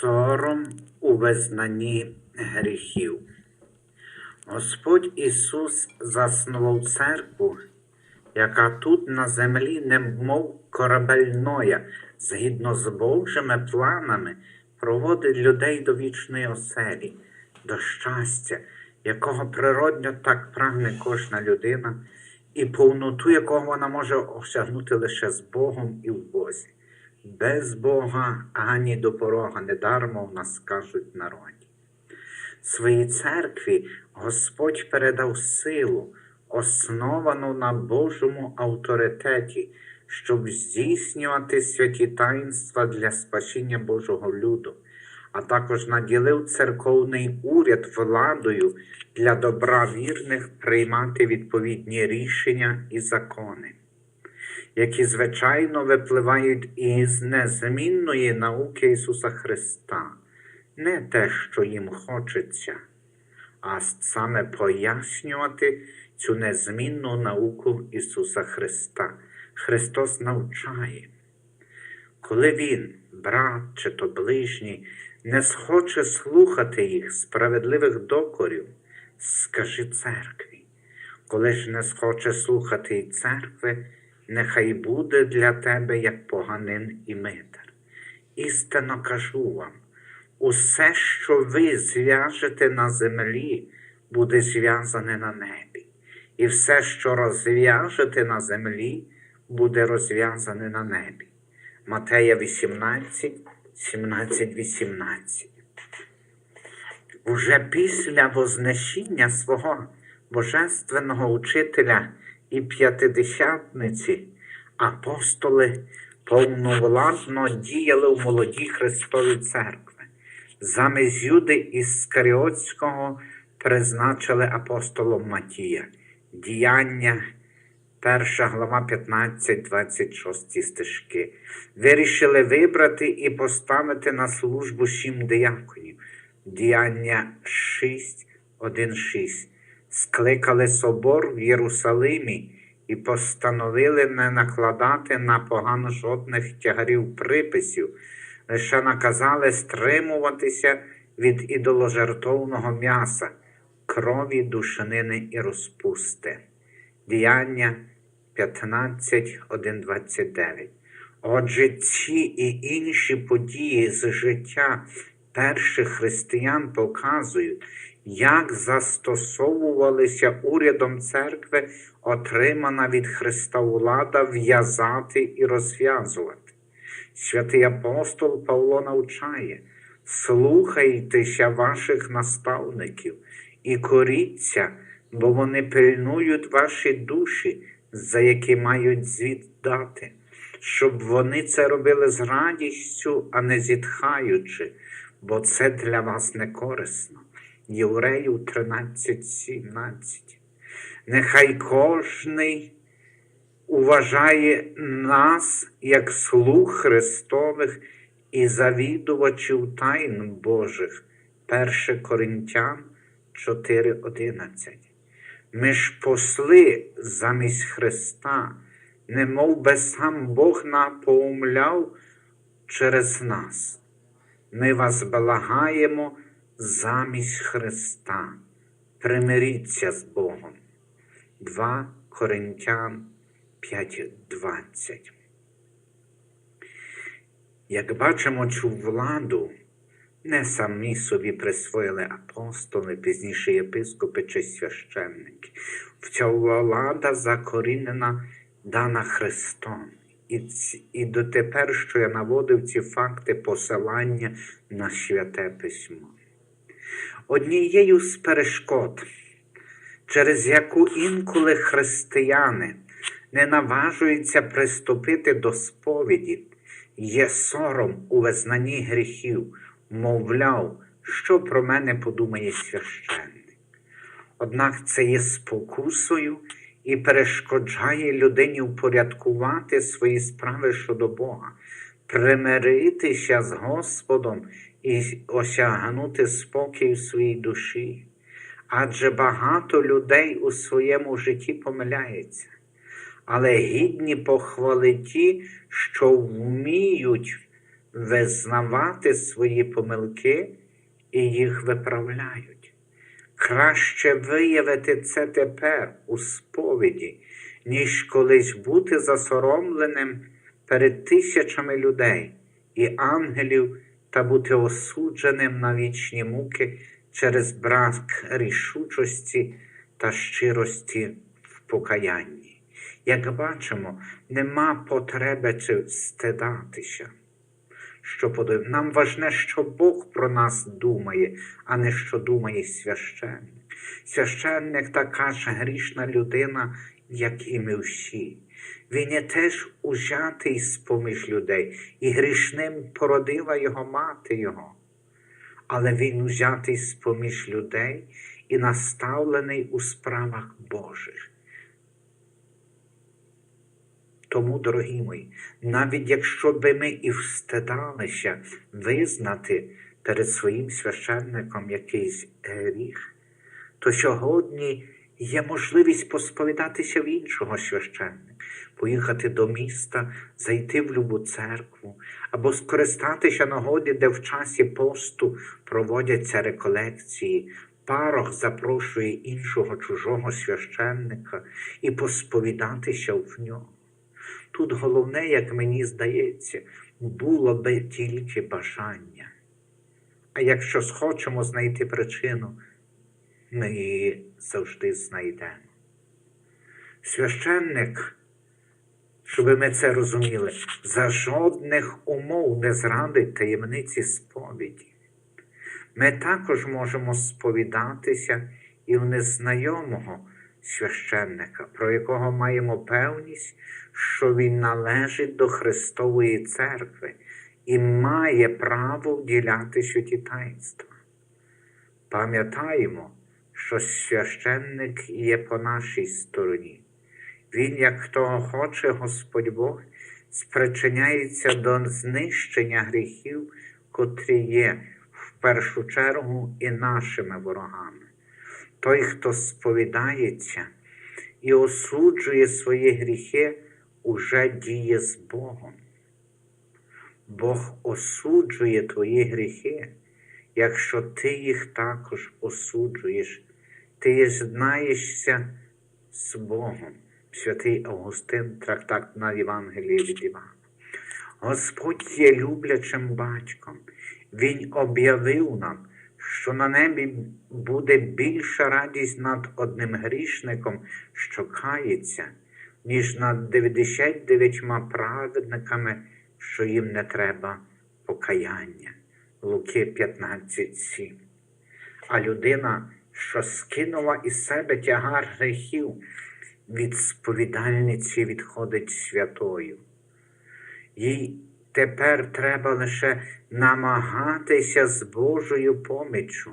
Сором у визнанні гріхів. Господь Ісус заснував церкву, яка тут на землі, немов корабель Ноя, згідно з Божими планами, проводить людей до вічної оселі, до щастя, якого природньо так прагне кожна людина, і повноту якого вона може осягнути лише з Богом і в Бозі. Без Бога ані до порога недармо в нас кажуть народі. Своїй церкві Господь передав силу, основану на Божому авторитеті, щоб здійснювати святі таїнства для спасіння Божого люду, а також наділив церковний уряд владою для добра вірних приймати відповідні рішення і закони які, звичайно, випливають із незмінної науки Ісуса Христа, не те, що їм хочеться, а саме пояснювати цю незмінну науку Ісуса Христа. Христос навчає. Коли Він, брат чи то ближній, не схоче слухати їх справедливих докорів, скажи церкві. Коли ж не схоче слухати й церкви, нехай буде для тебе як поганин і митар. Істинно кажу вам, усе, що ви зв'яжете на землі, буде зв'язане на небі, і все, що розв'яжете на землі, буде розв'язане на небі. Матея 18, 17, 18. Уже після вознесіння свого божественного учителя і п'ятидесятниці апостоли повновладно діяли в молодій Христовій церкви. Замість Юди Іскаріотського призначили апостолом Матія. Діяння, 1 глава 15, 26 стежки. Вирішили вибрати і поставити на службу сім дияконів. Діяння 6, 1, 6 скликали собор в Єрусалимі і постановили не накладати на погано жодних тягарів приписів, лише наказали стримуватися від ідоложертовного м'яса, крові, душанини і розпусти. Діяння 15, 1, 29. Отже, ці і інші події з життя перших християн показують, як застосовувалися урядом церкви отримана від Христа влада в'язати і розв'язувати. Святий апостол Павло навчає, слухайтеся ваших наставників і коріться, бо вони пильнують ваші душі, за які мають звіт дати, щоб вони це робили з радістю, а не зітхаючи, бо це для вас не корисно. Євреїв 13:17. Нехай кожний уважає нас як слуг Христових і завідувачів тайн Божих. 1 Коринтян 4:11. Ми ж посли замість Христа, немов би сам Бог напоумляв через нас. Ми вас благаємо замість Христа. Примиріться з Богом. 2 Коринтян 5.20. Як бачимо цю владу, не самі собі присвоїли апостоли, пізніше єпископи чи священники. Ця влада закорінена дана Христом. І, і дотепер, що я наводив ці факти посилання на святе письмо. Однією з перешкод, через яку інколи християни не наважуються приступити до сповіді, є сором у визнанні гріхів, мовляв, що про мене подумає священник. Однак це є спокусою і перешкоджає людині впорядкувати свої справи щодо Бога, примиритися з Господом і осягнути спокій в своїй душі. Адже багато людей у своєму житті помиляється, але гідні похвали ті, що вміють визнавати свої помилки і їх виправляють. Краще виявити це тепер у сповіді, ніж колись бути засоромленим перед тисячами людей і ангелів та бути осудженим на вічні муки через брак рішучості та щирості в покаянні. Як бачимо, нема потреби чи стидатися. Що подив... Нам важне, що Бог про нас думає, а не що думає священник. Священник така ж грішна людина, як і ми всі. Він є теж ужатий з-поміж людей, і грішним породила його мати його. Але він узятий з-поміж людей і наставлений у справах Божих. Тому, дорогі мої, навіть якщо би ми і встидалися визнати перед своїм священником якийсь гріх, то сьогодні є можливість посповідатися в іншого священника, поїхати до міста, зайти в любу церкву або скористатися нагоді, де в часі посту проводяться реколекції. Парох запрошує іншого чужого священника і посповідатися в нього. Тут головне, як мені здається, було би тільки бажання. А якщо схочемо знайти причину, ми її завжди знайдемо. Священник, щоб ми це розуміли, за жодних умов не зрадить таємниці сповіді. Ми також можемо сповідатися і в незнайомого священника, про якого маємо певність, що він належить до Христової церкви і має право вділяти святі таїнства. Пам'ятаємо, що священник є по нашій стороні. Він, як того хоче Господь Бог, спричиняється до знищення гріхів, котрі є в першу чергу і нашими ворогами. Той, хто сповідається і осуджує свої гріхи, уже діє з Богом. Бог осуджує твої гріхи, якщо ти їх також осуджуєш, ти знаєшся з Богом. Святий Августин, трактат на Євангелії від Івана. Господь є люблячим батьком. Він об'явив нам, що на небі буде більша радість над одним грішником, що кається, ніж над 99 праведниками, що їм не треба покаяння. Луки 15.7. А людина, що скинула із себе тягар гріхів, від сповідальниці відходить святою. Їй тепер треба лише намагатися з Божою поміччю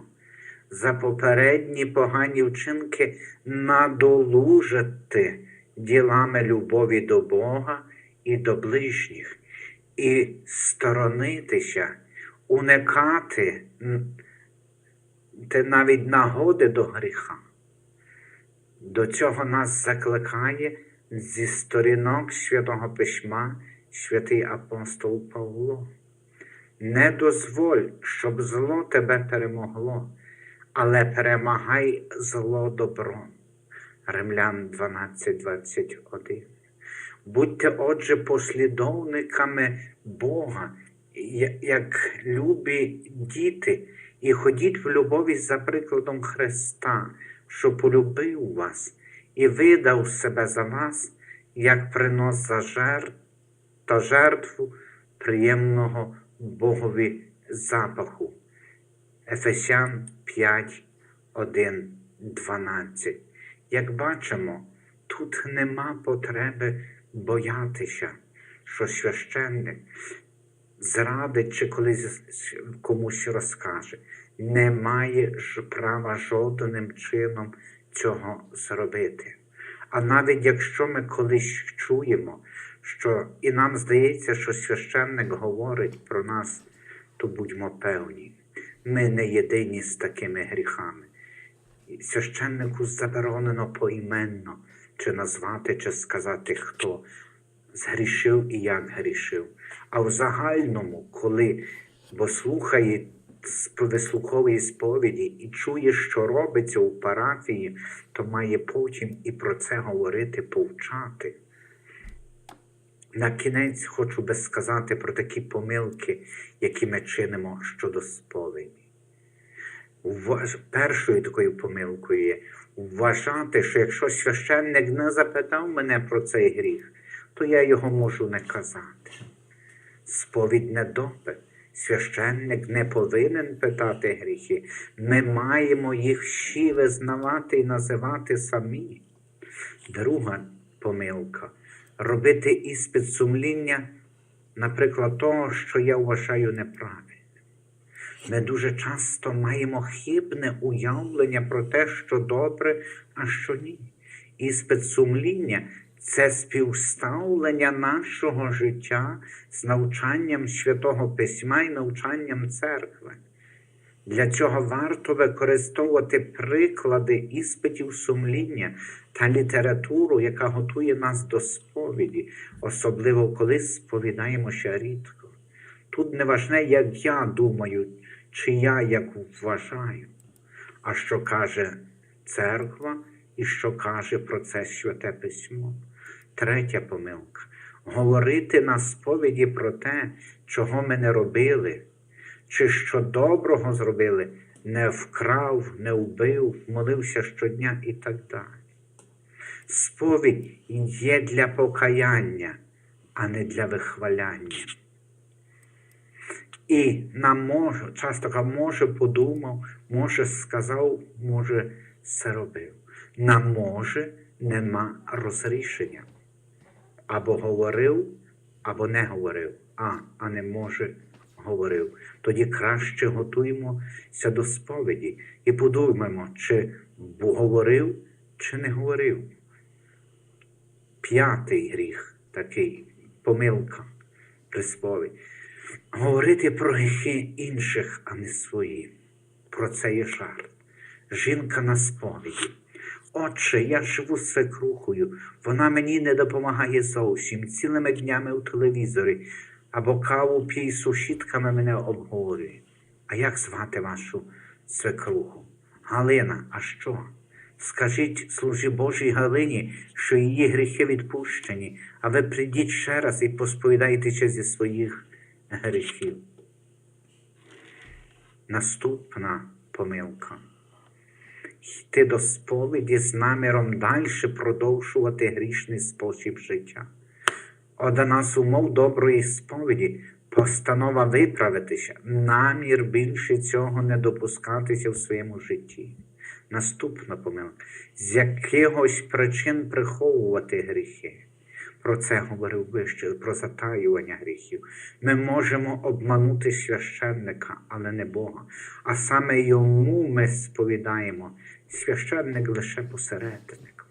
за попередні погані вчинки надолужити ділами любові до Бога і до ближніх, і сторонитися, уникати навіть нагоди до гріха. До цього нас закликає зі сторінок Святого Письма святий апостол Павло. Не дозволь, щоб зло тебе перемогло, але перемагай зло добром. Римлян 12.21. Будьте, отже, послідовниками Бога, як любі діти, і ходіть в любові за прикладом Христа, що полюбив вас і видав себе за вас, як принос за жертв та жертву приємного Богові запаху. Ефесян 5, 1, 12. Як бачимо, тут нема потреби боятися, що священник зрадить чи колись комусь розкаже. Немає ж права жодним чином цього зробити. А навіть якщо ми колись чуємо, що і нам здається, що священник говорить про нас, то будьмо певні, ми не єдині з такими гріхами. Священнику заборонено поіменно чи назвати, чи сказати, хто згрішив і як грішив. А в загальному, коли бо слухає, вислуховує сповіді і чує, що робиться у парафії, то має потім і про це говорити, повчати. На кінець хочу би сказати про такі помилки, які ми чинимо щодо сповіді. Першою такою помилкою є вважати, що якщо священник не запитав мене про цей гріх, то я його можу не казати. Сповідь не. Священник не повинен питати гріхи. Ми маємо їх всі визнавати і називати самі. Друга помилка робити іспит сумління, наприклад, того, що я вважаю неправильним. Ми дуже часто маємо хибне уявлення про те, що добре, а що ні. Іспит сумління це співставлення нашого життя з навчанням Святого Письма і навчанням церкви. Для цього варто використовувати приклади іспитів сумління та літературу, яка готує нас до сповіді, особливо коли сповідаємося рідко. Тут не важне, як я думаю, чи я як вважаю, а що каже церква і що каже про це Святе Письмо. Третя помилка говорити на сповіді про те, чого ми не робили, чи що доброго зробили, не вкрав, не вбив, молився щодня і так далі. Сповідь є для покаяння, а не для вихваляння. І нам може, часто кажуть, може подумав, може сказав, може все робив. На може нема розрішення. Або говорив, або не говорив, а, а не може говорив. Тоді краще готуємося до сповіді і подумаємо, чи говорив, чи не говорив. П'ятий гріх такий помилка при сповіді. Говорити про гріхи інших, а не свої. Про це є жарт. Жінка на сповіді. Отче, я живу з свекрухою, вона мені не допомагає зовсім, цілими днями у телевізорі, або каву п'є з сусідками мене обговорює. А як звати вашу свекруху? Галина, а що? Скажіть служі Божій Галині, що її гріхи відпущені, а ви прийдіть ще раз і посповідайтеся зі своїх гріхів. Наступна помилка. Йти до сповіді з наміром далі продовжувати грішний спосіб життя. Одна з умов доброї сповіді постанова виправитися, намір більше цього не допускатися в своєму житті. Наступна помилка з якихось причин приховувати гріхи. Про це говорив вище, про затаювання гріхів. Ми можемо обманути священника, але не Бога. А саме йому ми сповідаємо. Священник лише посередник.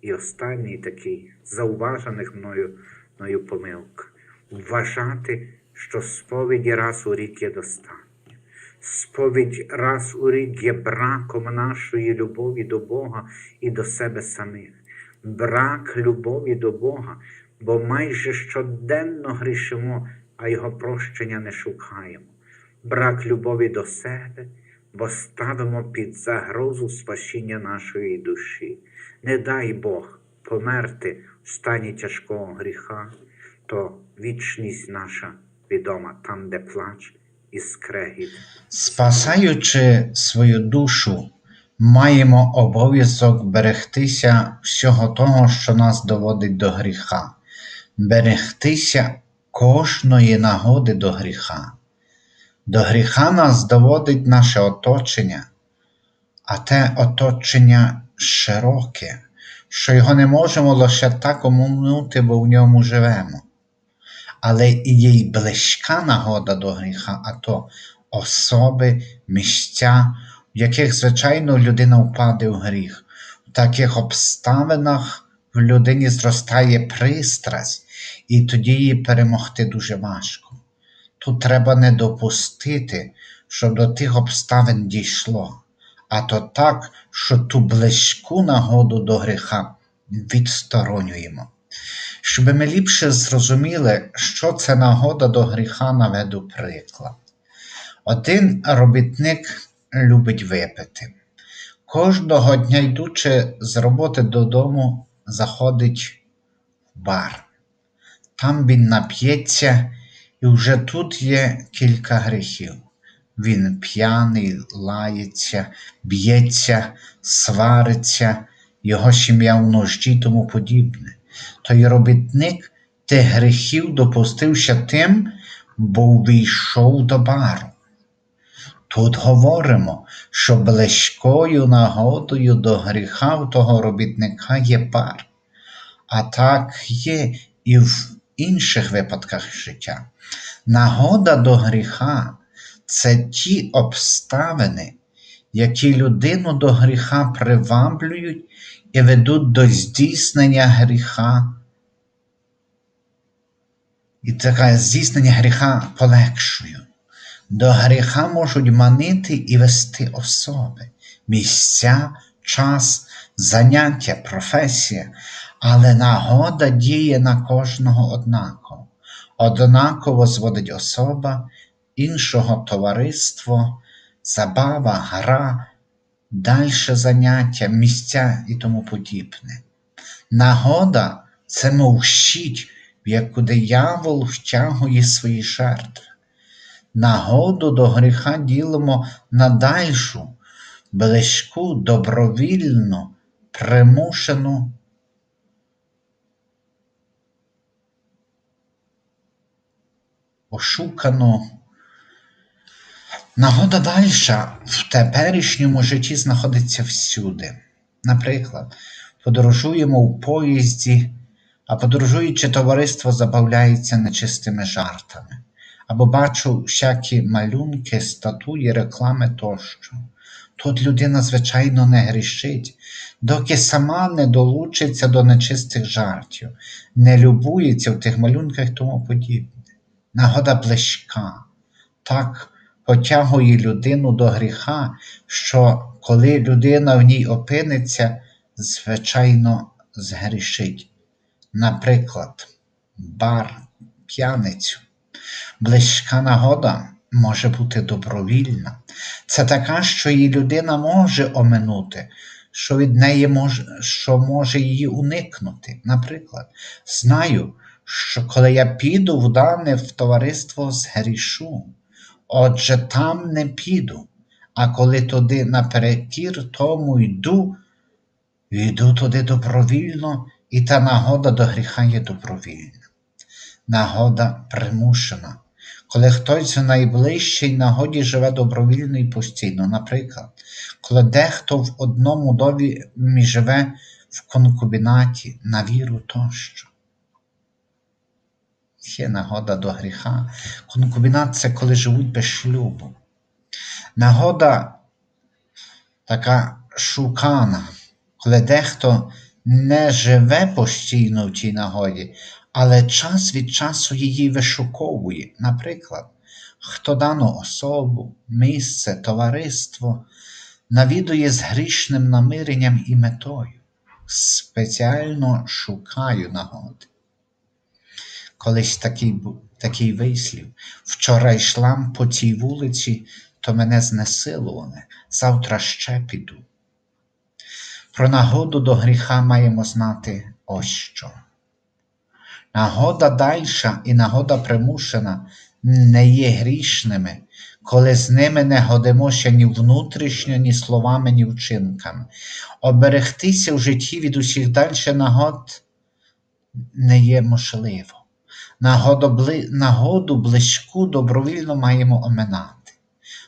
І останній такий зауважених мною, мною помилка. Вважати, що сповіді раз у рік є достатньо. Сповідь раз у рік є браком нашої любові до Бога і до себе самих. Брак любові до Бога, бо майже щоденно грішимо, а Його прощення не шукаємо. Брак любові до себе, бо ставимо під загрозу спасіння нашої душі. Не дай Бог померти в стані тяжкого гріха, то вічність наша відома там, де плач і скрегіт. Спасаючи свою душу, маємо обов'язок берегтися всього того, що нас доводить до гріха, берегтися кожної нагоди до гріха. До гріха нас доводить наше оточення, а те оточення широке, що його не можемо лише так оминути, бо в ньому живемо. Але і є й близька нагода до гріха, а то особи, місця, в яких, звичайно, людина впаде в гріх. В таких обставинах в людині зростає пристрасть, і тоді її перемогти дуже важко. Тут треба не допустити, щоб до тих обставин дійшло, а то так, що ту близьку нагоду до гріха відсторонюємо. щоб ми ліпше зрозуміли, що це нагода до гріха наведу приклад. Один робітник любить випити. Кожного дня, йдучи з роботи додому, заходить в бар. Там він нап'ється, і вже тут є кілька гріхів. Він п'яний, лається, б'ється, свариться, його сім'я в нужді і тому подібне. Той робітник тих гріхів допустився тим, бо увійшов до бару. Тут говоримо, що близькою нагодою до гріха в того робітника є бар. А так є і в інших випадках життя. Нагода до гріха це ті обставини, які людину до гріха приваблюють і ведуть до здійснення гріха. І таке здійснення гріха полегшують. До гріха можуть манити і вести особи, місця, час, заняття, професія, але нагода діє на кожного однаково. Однаково зводить особа, іншого товариство, забава, гра, дальше заняття, місця і тому подібне. Нагода це мов щить, в яку диявол втягує свої жертви. Нагоду до гріха ділимо на дальшу, близьку, добровільну, примушену. Ошукану. Нагода дальша в теперішньому житті знаходиться всюди. Наприклад, подорожуємо в поїзді, а подорожуючи товариство забавляється нечистими жартами або бачу всякі малюнки, статуї, реклами тощо. Тут людина, звичайно, не грішить, доки сама не долучиться до нечистих жартів, не любується в тих малюнках тому подібне. Нагода близька, так потягує людину до гріха, що коли людина в ній опиниться, звичайно, згрішить. Наприклад, бар, п'яницю. Близька нагода може бути добровільна. Це така, що її людина може оминути, що від неї може, що може її уникнути. Наприклад, знаю, що коли я піду в дане в товариство згрішу, отже там не піду, а коли туди наперекір тому йду, йду туди добровільно, і та нагода до гріха є добровільна. Нагода примушена. Коли хтось в найближчій нагоді живе добровільно і постійно, наприклад, коли дехто в одному домі живе в конкубінаті на віру тощо. Є нагода до гріха. Конкубінат це коли живуть без шлюбу. Нагода така шукана, коли дехто не живе постійно в тій нагоді, але час від часу її вишуковує. Наприклад, хто дану особу, місце, товариство навідує з грішним намиренням і метою, спеціально шукаю нагоди. Колись такий, такий вислів. Вчора йшла по цій вулиці, то мене знесилували, завтра ще піду. Про нагоду до гріха маємо знати ось що. Нагода дальша і нагода примушена не є грішними, коли з ними не годимося ні внутрішньо, ні словами, ні вчинками. Оберегтися в житті від усіх дальше нагод не є можливо. Нагоду, близьку добровільно маємо оминати.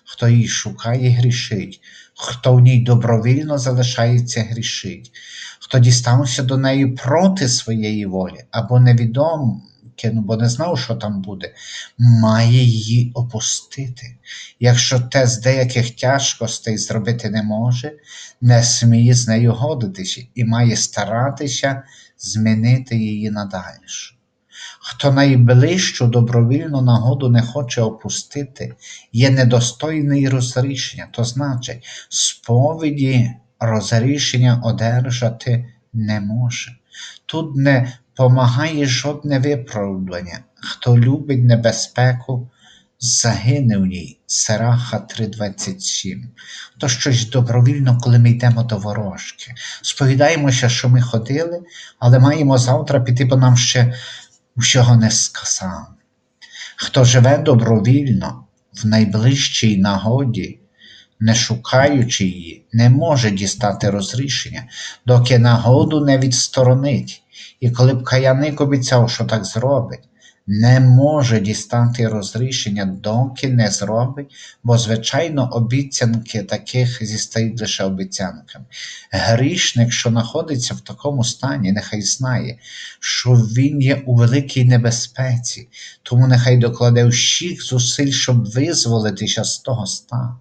Хто її шукає, грішить, хто в ній добровільно залишається грішить, хто дістався до неї проти своєї волі або невідомо, ну, бо не знав, що там буде, має її опустити. Якщо те з деяких тяжкостей зробити не може, не сміє з нею годитися і має старатися змінити її надальшу. Хто найближчу добровільну нагоду не хоче опустити, є недостойний розрішення, то значить, сповіді розрішення одержати не може. Тут не помагає жодне виправдання. Хто любить небезпеку, загине в ній. Сираха 3.27. То щось добровільно, коли ми йдемо до ворожки. Сповідаємося, що ми ходили, але маємо завтра піти, бо нам ще всього не сказав. Хто живе добровільно в найближчій нагоді, не шукаючи її, не може дістати розрішення, доки нагоду не відсторонить. І коли б каяник обіцяв, що так зробить, не може дістати розрішення, доки не зробить, бо, звичайно, обіцянки таких зістають лише обіцянками. Грішник, що знаходиться в такому стані, нехай знає, що він є у великій небезпеці, тому нехай докладе всіх зусиль, щоб визволитися з того стану.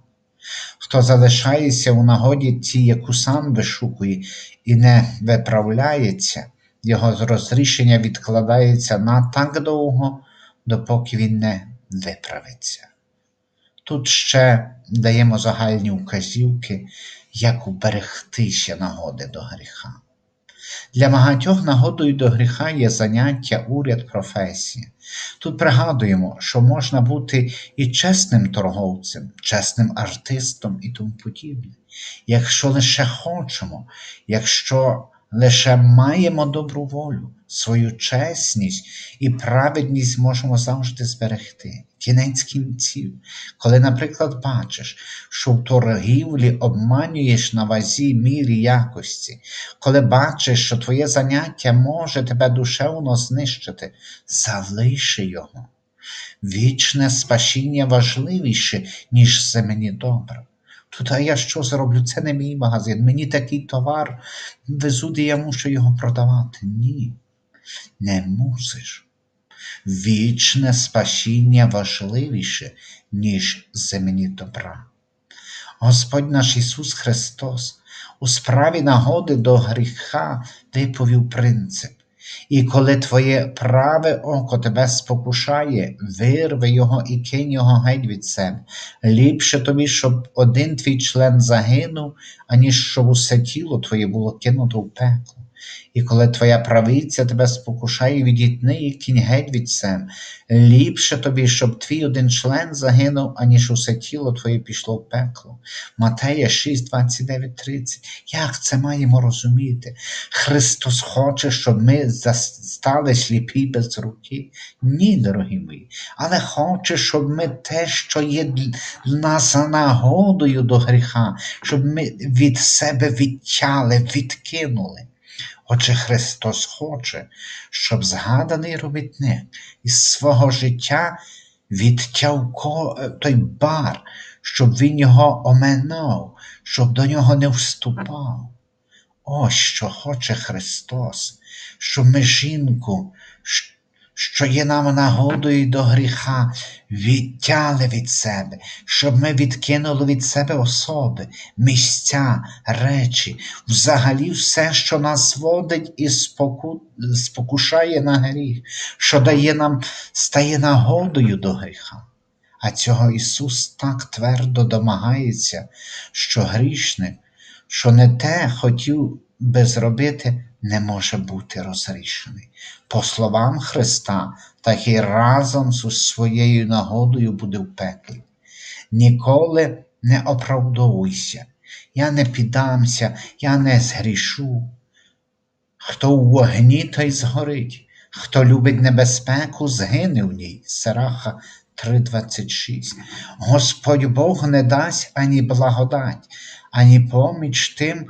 Хто залишається у нагоді ті, яку сам вишукує, і не виправляється, його розрішення відкладається на так довго, допоки він не виправиться. Тут ще даємо загальні указівки, як уберегтися нагоди до гріха. Для багатьох нагодою до гріха є заняття, уряд, професія. Тут пригадуємо, що можна бути і чесним торговцем, чесним артистом і тому подібне. Якщо лише хочемо, якщо лише маємо добру волю, свою чесність і праведність можемо завжди зберегти. Кінець кінців, коли, наприклад, бачиш, що в торгівлі обманюєш на вазі мірі якості, коли бачиш, що твоє заняття може тебе душевно знищити, залиши його. Вічне спасіння важливіше, ніж земні добра. Тут я що зроблю? Це не мій магазин. Мені такий товар везуть, я мушу його продавати. Ні, не мусиш. Вічне спасіння важливіше, ніж земні добра. Господь наш Ісус Христос у справі нагоди до гріха виповів принцип. І коли твоє праве око тебе спокушає, вирви його і кинь його геть від себе. Ліпше тобі, щоб один твій член загинув, аніж щоб усе тіло твоє було кинуто в пекло. І коли твоя правиця тебе спокушає, відітни і кінь геть від себе. Ліпше тобі, щоб твій один член загинув, аніж усе тіло твоє пішло в пекло. Матея 6, 29, 30. Як це маємо розуміти? Христос хоче, щоб ми стали сліпі без руки? Ні, дорогі мої, але хоче, щоб ми те, що є нас нагодою до гріха, щоб ми від себе відтяли, відкинули. Отже, Христос хоче, щоб згаданий робітник із свого життя відтяв той бар, щоб він його оминав, щоб до нього не вступав. Ось що хоче Христос, щоб ми жінку, що є нам нагодою до гріха, відтяли від себе, щоб ми відкинули від себе особи, місця, речі, взагалі все, що нас водить і споку... спокушає на гріх, що дає нам, стає нагодою до гріха. А цього Ісус так твердо домагається, що грішник, що не те хотів би зробити, не може бути розрішений. По словам Христа, так і разом з своєю нагодою буде в пеклі. Ніколи не оправдовуйся, я не піддамся, я не згрішу. Хто у вогні, той згорить, хто любить небезпеку, згине в ній. Сираха 3.26. Господь Бог не дасть ані благодать, ані поміч тим,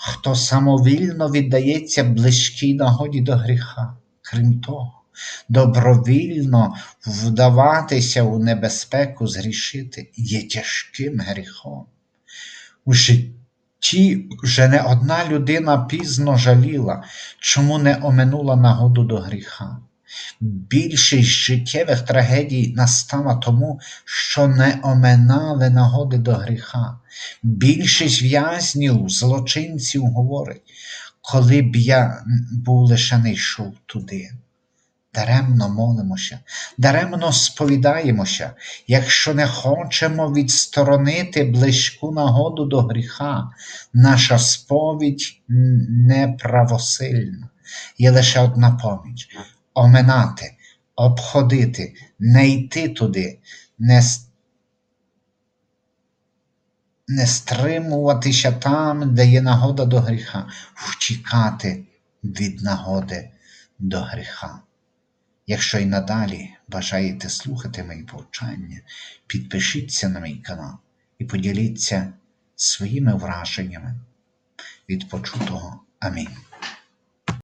хто самовільно віддається близькій нагоді до гріха. Крім того, добровільно вдаватися у небезпеку згрішити є тяжким гріхом. У житті вже не одна людина пізно жаліла, чому не оминула нагоду до гріха. Більшість життєвих трагедій настала тому, що не оминали нагоди до гріха. Більшість в'язнів, злочинців говорить, коли б я був лише не йшов туди. Даремно молимося, даремно сповідаємося, якщо не хочемо відсторонити близьку нагоду до гріха, наша сповідь неправосильна. Є лише одна поміч оминати, обходити, не йти туди, не, не стримуватися там, де є нагода до гріха, втікати від нагоди до гріха. Якщо й надалі бажаєте слухати мої повчання, підпишіться на мій канал і поділіться своїми враженнями від почутого. Амінь.